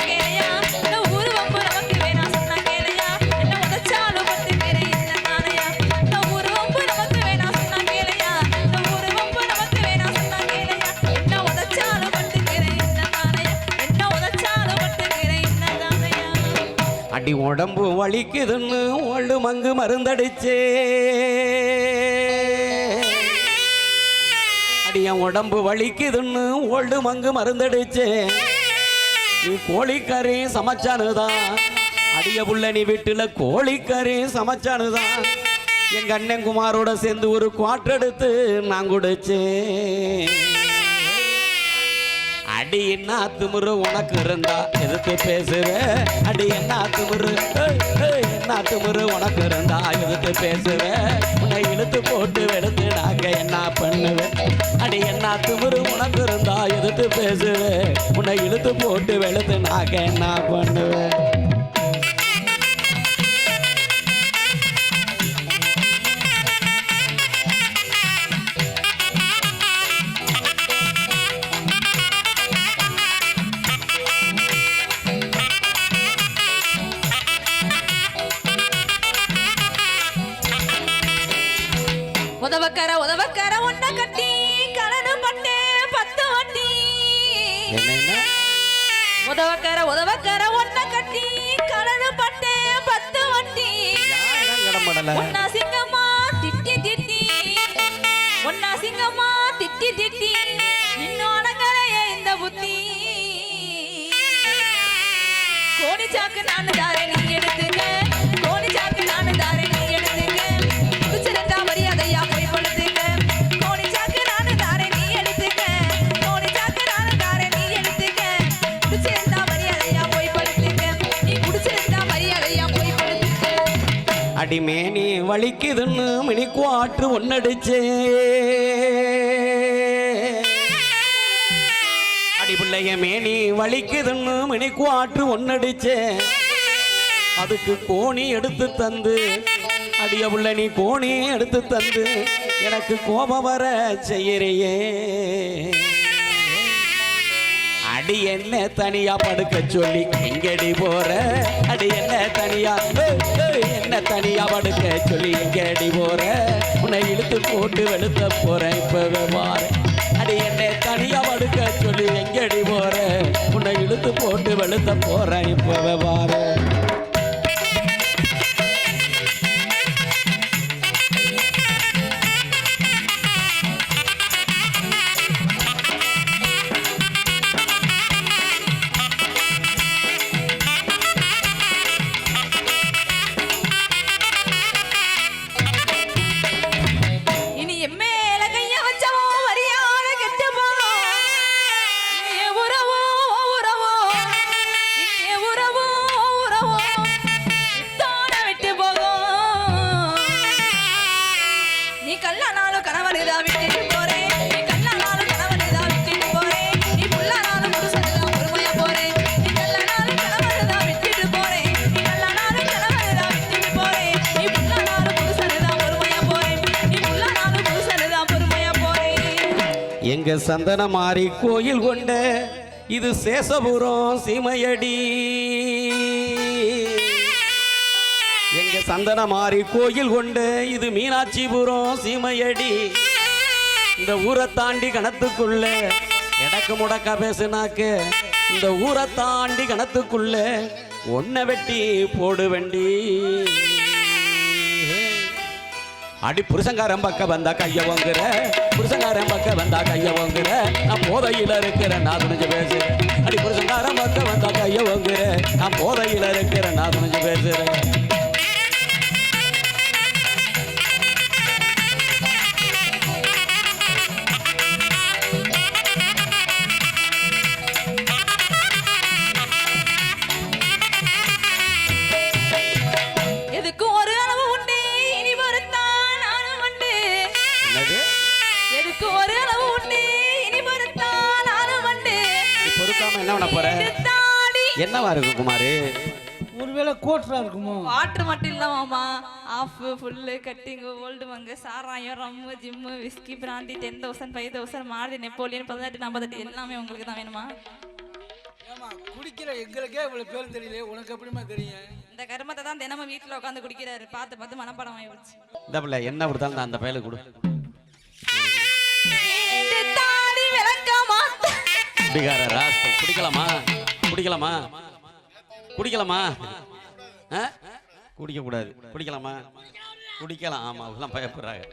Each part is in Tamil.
கேளையா இந்த ஊரு வம்பு நமக்கு வேணா சொன்னா கேளையா என்ன உதச்சாலும் பத்து பேரை என்ன தானையா. இந்த ஊரு வம்பு நமக்கு வேணா சொன்னா கேளையா இந்த ஊரு வம்பு நமக்கு வேணா என் உடம்பு வலிக்குதுன்னு ஓல்டு மங்கு மருந்தடிச்சு. நீ கோழிக்கறி சமைச்சானுதான் அடிய புள்ள நீ வீட்டுல கோழிக்கறி சமைச்சானுதான் எங்க அண்ணன் குமாரோட சேர்ந்து ஒரு குவாட்டர் எடுத்து நான் குடிச்சேன். அடி என்ன திமுரு உனக்கு இருந்தா? எதுக்கு பேசுவேன் அடி என்ன திமுரு? என்ன திமுரு உனக்கு இருந்தா? எதுக்கு பேசுவேன் உன்னை இழுத்து போட்டு வெடுத்து நாங்க என்ன பண்ணுவேன் அடி என்ன திமுரு உனக்கு இருந்தா? எதுக்கு பேசுவேன் உன்னை இழுத்து போட்டு வெளுத்து நாங்க என்ன பண்ணுவேன் உதவக்கர உதவக்கர ஒன்ன கட்டி கலனு பட்டு பத்து வட்டி. ஒன்னா சிங்கம்மா திட்டி திட்டி ஒன்னா சிங்கம்மா திட்டி திட்டி இந்த புத்தி. சாக்கு அடிமேனி வலிக்குதுன்னு மினி ஆற்று ஒன்னடிச்சே. அடி பிள்ளைய மேனி வலிக்குதுன்னு மினி ஆற்று ஒன்னடிச்சே. அதுக்கு கோணி எடுத்து தந்து அடிய புள்ள நீ கோணி எடுத்து தந்து எனக்கு கோபம் வர செய்யறியே. அடி என்ன தனியா படுக்க சொல்லி எங்கடி போற? அடி என்ன தனியா என்ன தனியா படுக்க சொல்லி எங்கடி போற. உன்னை இழுத்து போட்டு வெளுத்த போறேன் இப்பவே மாறு. அடி என்ன தனியா படுக்க சொல்லி எங்கடி போற. உன்னை இழுத்து போட்டு வெளுத்த போறேன் இப்பவே மாறு. சந்தன மாறி கோயில் கொண்ட இது சேசபுரம் சீமையடி. எங்க சந்தன மாறி கோயில் கொண்ட இது மீனாட்சிபுரம் சீமையடி. இந்த ஊரை தாண்டி கணத்துக்குள்ள எடக்கு முடக்கா பேசுனாக்க இந்த ஊரை தாண்டி கணத்துக்குள்ள ஒன்ன வெட்டி போடுவண்டி. அடி புருஷங்காரன் பக்கம் வந்தா கைய வாங்குற புருஷங்காரன் பக்கம் வந்தா கைய வாங்குற நான் போதையில இருக்கிறேன் நான் துணிஞ்சு பேசுறேன். அடி புருஷங்காரன் பக்கம் வந்தா கைய வாங்குற நான் போதையில இருக்கிறேன் நான் துணிஞ்சு பேசுறேன். அளவு உண்டு இனி பொறுத்தான் நானும் உண்டு நீ பொறுக்காம என்ன பண்ண போற? என்னவா இருக்கு குமாரு? ஒருவேளை கோட்டரா இருக்குமோ? வாட்டர் மட்டும் இல்லாமாமா half full cutting old monk சாராயம் rum gin whisky brandy ten thousand five thousand Maruti Napoleon பதினெட்டு நாற்பத்தெட்டு எல்லாமே உங்களுக்கு தான் வேணுமா? ஏமா குடி குடிக்கிற எங்களுக்கே இவ்வளவு பேர் தெரியல உனக்கு எப்படிமா தெரியும்? இந்த கருமத்தை தான் தினமும் வீட்டுல உட்காந்து குடிக்கிறாரு. பார்த்து பார்த்து மனப்படம் ஆயிடுச்சு இந்த பிள்ளை என்ன கொடுத்தாலும் நான் அந்த பயலுக்கு கொடு. தாடி விளக்க மாட்டேன் குடிகார குடிக்கலாமா? குடிக்கலாமா? குடிக்கலாமா? ஆ? குடிக்கக்கூடாது. குடிக்கலாமா? குடிக்கலாம். ஆமா அவங்களாம் பயப்படுறாங்க.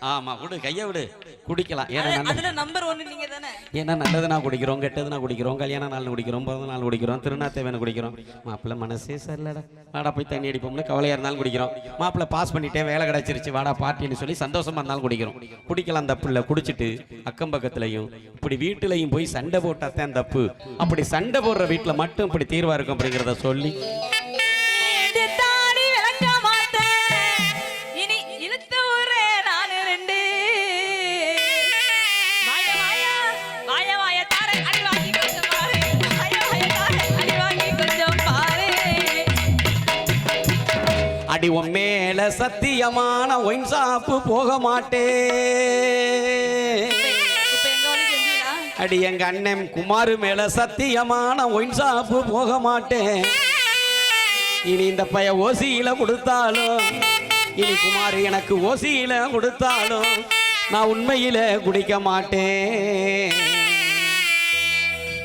ஆமா விடு கையை விடு. குடிக்கலாம். ஏன்னா அதுல நம்பர் நீங்க தானே? ஏன்னா நல்லதுனா குடிக்கிறோம் கெட்டதுனா குடிக்கிறோம் கல்யாண நாள் குடிக்கிறோம் பிறந்த நாள் குடிக்கிறோம் திருநாத்தேவனை குடிக்கிறோம். மாப்பிள்ளை மனசே சரியில்லடா. வாடா போய் தண்ணி அடிப்போம்னு கவலையாக இருந்தாலும் குடிக்கிறோம். மாப்பிள்ளை பாஸ் பண்ணிட்டேன் வேலை கிடச்சிருச்சு வாடா பார்ட்டின்னு சொல்லி சந்தோஷமா இருந்தாலும் குடிக்கிறோம். குடிக்கலாம் தப்பு இல்லை குடிச்சிட்டு அக்கம் பக்கத்துலையும் இப்படி வீட்டுலையும் போய் சண்டை போட்டாதான் தப்பு அப்படி சண்டை போடுற வீட்டில் மட்டும் இப்படி தீர்வா இருக்கும் அப்படிங்கிறத சொல்லி அடி உன் மேல சத்தியமான ஒயின் சாப்பு போக மாட்டேன் அடி எங்க அண்ணன் குமார் மேல சத்தியமான ஒயின் சாப்பு போக மாட்டேன் இனி இந்த பைய ஓசியில கொடுத்தாலும் இனி குமார் எனக்கு ஓசியில கொடுத்தாலும் நான் உண்மையில குடிக்க மாட்டேன்.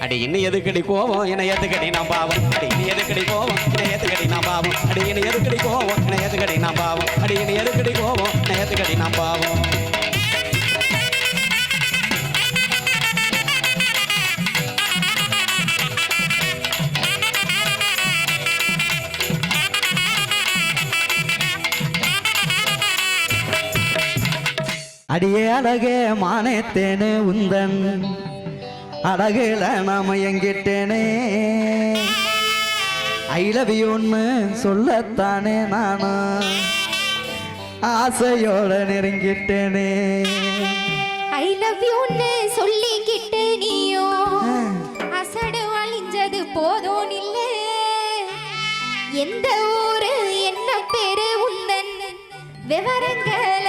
அடி இன்னும் எதுக்கடி போவோம் என்ன ஏத்துக்கடி நான் பாவம்? அடி இன்னும் எதுக்கடி கோவம்? என்ன எதுக்கடி நான் பாவம்? அடி இன்னும் எதுக்கடி போவோம் என்ன எதுக்கடி நான் பாவம்? அடி இன்னும் எதுக்கடி போவோம் என்ன எதுக்கடி நான் பாவம்? அடியே அழகே மானேத்தேனே உந்தன். அழகுல நாம எங்கிட்டேனே. ஐ லவ் ஒன்று சொல்லத்தானே நானும் ஆசையோட நெருங்கிட்டேனே. ஐ லவ் யூன்னு சொல்லிக்கிட்டு நீயோ. அசடு வழிஞ்சது போதும் இல்ல. எந்த ஊரு என்ன பேரு உந்தன். விவரங்களை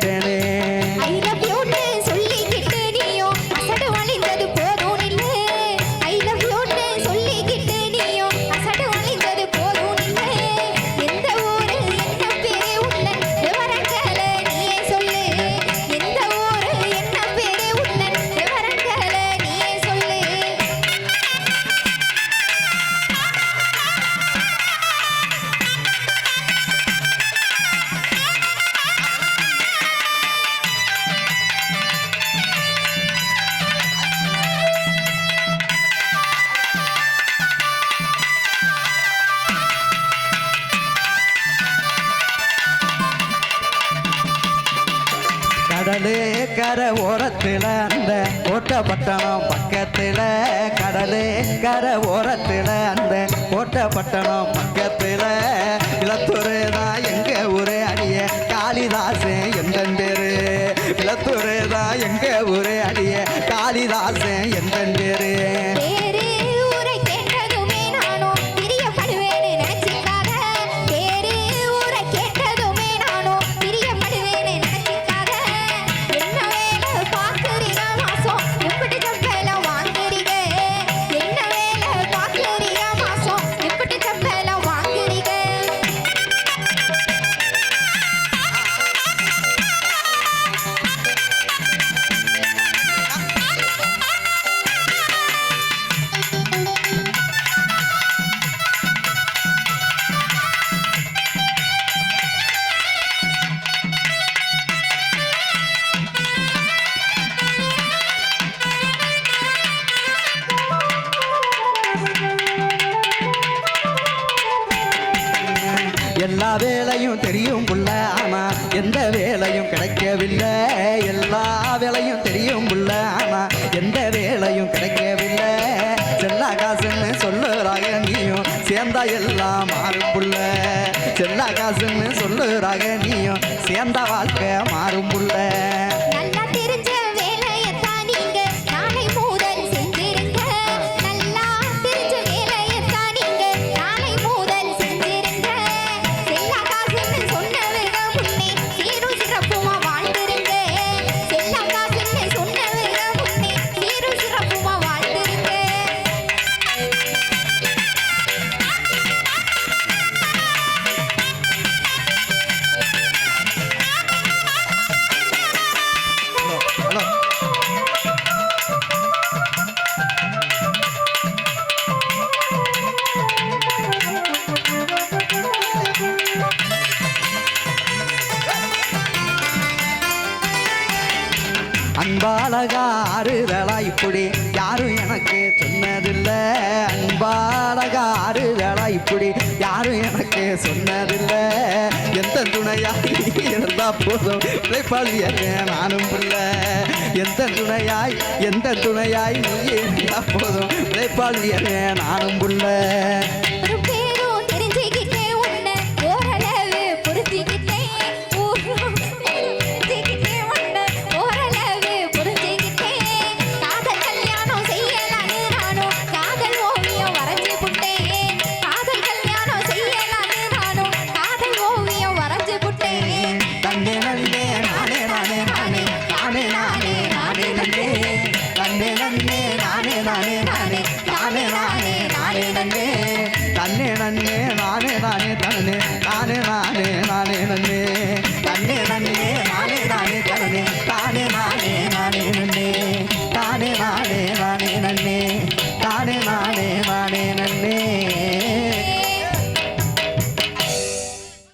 கடலே கரை ஓரத்தில் அந்த கோட்டப்பட்டணம் பக்கத்தில் கடலே கரை ஓரத்தில் அந்த கோட்டப்பட்டணம் பக்கத்தில் இளத்துறை தான் வேலையும் தெரியும் புள்ள. ஆனா எந்த வேலையும் கிடைக்கவில்லை. எல்லா வேலையும் தெரியும் புள்ள. ஆனா எந்த வேலையும் கிடைக்கவில்லை. செல்லா காசுன்னு சொல்லுறாங்க நீயும் சேர்ந்தா எல்லாம் மாறும் புள்ள. செல்லா காசுன்னு சொல்லுறாங்க நீயும் சேர்ந்த வாழ்க்கை மாறும் புள்ள. அன்பாலகா ஆறுதலா இப்படி யாரும் எனக்கு சொன்னதில்லை. அன்பாலகா ஆறுதலா இப்படி யாரும் எனக்கு சொன்னதில்லை. எந்த துணையா நீ இருந்தா போதும். உழைப்பாளியர் நானும் பிள்ளை. எந்த துணையாய் எந்த துணையாய் நீ இருந்தா போதும். உழைப்பாளியர் நானும் பிள்ளை. நானே நானே நானே நானே நானே நானே. நன்னே தன்னே நன்னே நானே நானே தன்னே நானே நானே.